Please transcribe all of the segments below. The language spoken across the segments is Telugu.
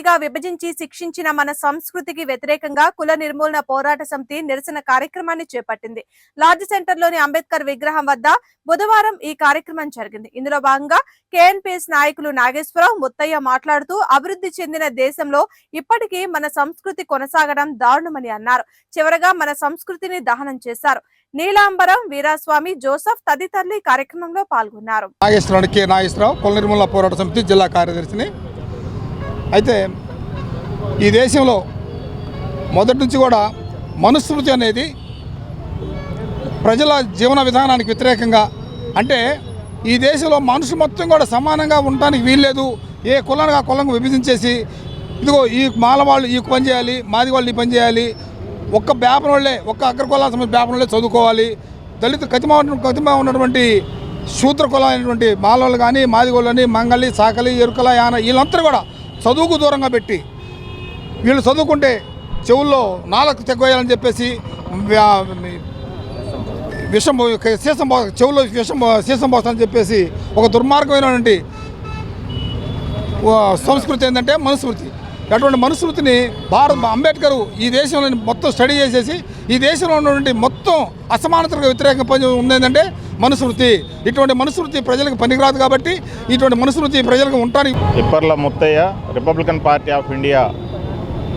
పూర్తిగా విభజించి శిక్షించిన మన సంస్కృతికి వ్యతిరేకంగా కుల నిర్మూలన పోరాట సమితి నిరసన కార్యక్రమాన్ని చేపట్టింది. లార్జ్ సెంటర్లోని అంబేద్కర్ విగ్రహం వద్ద బుధవారం ఈ కార్యక్రమం జరిగింది. ఇందులో భాగంగా కేఎన్పిఎస్ నాయకులు నాగేశ్వరరావు ముత్తయ్య మాట్లాడుతూ అభివృద్ధి చెందిన దేశంలో ఇప్పటికీ మన సంస్కృతి కొనసాగడం దారుణమని అన్నారు. చివరగా మన సంస్కృతిని దహనం చేశారు. నీలాంబరం వీరాస్వామి జోసఫ్ తదితరులు ఈ కార్యక్రమంలో పాల్గొన్నారు. నాగేశ్వరరావు కె నాగేశ్వరరావు కుల నిర్మూలన పోరాట సమితి జిల్లా కార్యదర్శిని అయితే ఈ దేశంలో మొదటి నుంచి కూడా మనుస్మృతి అనేది ప్రజల జీవన విధానానికి వ్యతిరేకంగా అంటే ఈ దేశంలో మనుషులు మొత్తం కూడా సమానంగా ఉండటానికి వీల్లేదు. ఏ కులానికి ఆ కులంగా విభజించేసి ఇదిగో ఈ మాల వాళ్ళు ఈ పని చేయాలి మాది వాళ్ళు ఈ పని చేయాలి ఒక్క బ్యాపన వాళ్ళే ఒక్క అగ్ర సంబంధించిన సమస్య వాళ్ళే చదువుకోవాలి. దళిత కతిమా కతిమ ఉన్నటువంటి శూద్ర కులమైనటువంటి మాలవాళ్ళు కానీ మాదిగోళ్ళని మంగళి సాకలి ఎరుకల యాన వీళ్ళంతా కూడా చదువుకు దూరంగా పెట్టి వీళ్ళు చదువుకుంటే చెవుల్లో నాలకు తెగ్గోయాలని చెప్పేసి విషం సీసం చెవుల్లో విషం పో- సీసం పోస్తానని చెప్పేసి ఒక దుర్మార్గమైనటువంటి సంస్కృతి ఏంటంటే మనుస్మృతి. అటువంటి మనుస్మృతిని భారత్ అంబేద్కర్ ఈ దేశంలో మొత్తం స్టడీ చేసేసి ఈ దేశంలో ఉన్నటువంటి మొత్తం అసమానతలకు వ్యతిరేకంగా పని ఉందేంటంటే మనుస్మృతి ఇటువంటి మనుస్మృతి ప్రజలకు పనికిరాదు కాబట్టి ఇటువంటి మనుస్మృతి ప్రజలకు ఉండటానికి Ipparla Muthaiah Republican Party of India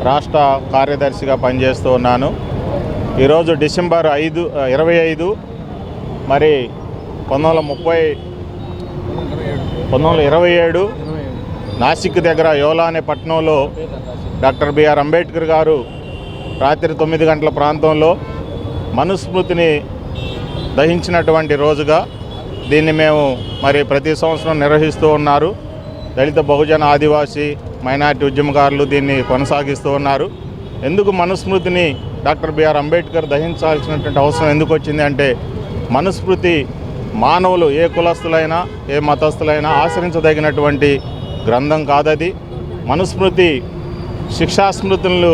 రాష్ట్ర కార్యదర్శిగా పనిచేస్తూ ఉన్నాను. ఈరోజు డిసెంబర్ ఐదు ఇరవై ఐదు మరి పంతొమ్మిది వందల ముప్పై పంతొమ్మిది వందల ఇరవై ఏడు నాసిక్ దగ్గర యోలా అనే పట్టణంలో డాక్టర్ బిఆర్ అంబేద్కర్ గారు రాత్రి తొమ్మిది గంటల ప్రాంతంలో మనుస్మృతిని దహించినటువంటి రోజుగా దీన్ని మేము మరి ప్రతి సంవత్సరం నిర్వహిస్తూ ఉన్నారు. దళిత బహుజన ఆదివాసీ మైనార్టీ ఉద్యమకారులు దీన్ని కొనసాగిస్తూ ఉన్నారు. ఎందుకు మనుస్మృతిని డాక్టర్ బిఆర్ అంబేద్కర్ దహించాల్సినటువంటి అవసరం ఎందుకు వచ్చింది అంటే మనుస్మృతి మానవులు ఏ కులస్తులైనా ఏ మతస్థులైనా ఆశ్రయించదగినటువంటి గ్రంథం కాదది. మనుస్మృతి శిక్షాస్మృతులు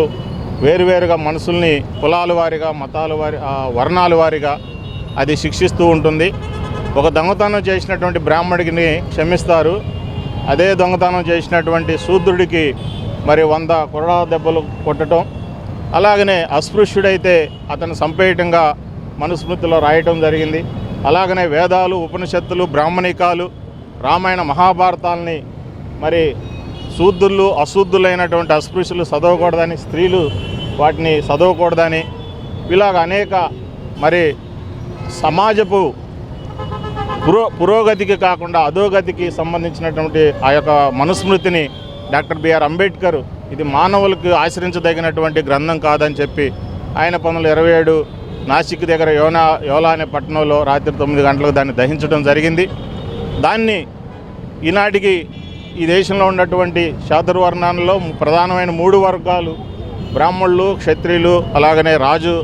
వేరువేరుగా మనుషుల్ని కులాల వారిగా మతాల వారి వర్ణాల వారిగా అది శిక్షిస్తూ ఉంటుంది. ఒక దొంగతనం చేసినటువంటి బ్రాహ్మడిని క్షమిస్తారు. అదే దొంగతనం చేసినటువంటి శూద్రుడికి మరి వంద కొరడా దెబ్బలు కొట్టడం అలాగనే అస్పృశ్యుడైతే అతను సంపేయటంగా మనుస్మృతిలో రాయటం జరిగింది. అలాగనే వేదాలు ఉపనిషత్తులు బ్రాహ్మణికాలు రామాయణ మహాభారతాల్ని మరి శూద్రులు అశుద్ధులైనటువంటి అస్పృశ్యులు చదవకూడదని స్త్రీలు వాటిని చదవకూడదని ఇలాగ అనేక మరి సమాజపు పురో పురోగతికి కాకుండా అధోగతికి సంబంధించినటువంటి ఆ యొక్క మనుస్మృతిని డాక్టర్ బిఆర్ అంబేద్కర్ ఇది మానవులకు ఆచరించదగినటువంటి గ్రంథం కాదని చెప్పి ఆయన పంతొమ్మిది ఇరవై ఏడు నాసిక్ దగ్గర యోనా యోలా అనే పట్టణంలో రాత్రి తొమ్మిది గంటలకు దాన్ని దహించడం జరిగింది. దాన్ని ఈనాటికి ఈ దేశంలో ఉన్నటువంటి శాతుర్వర్ణాలలో ప్రధానమైన మూడు వర్గాలు బ్రాహ్మణులు క్షత్రియులు అలాగనే రాజు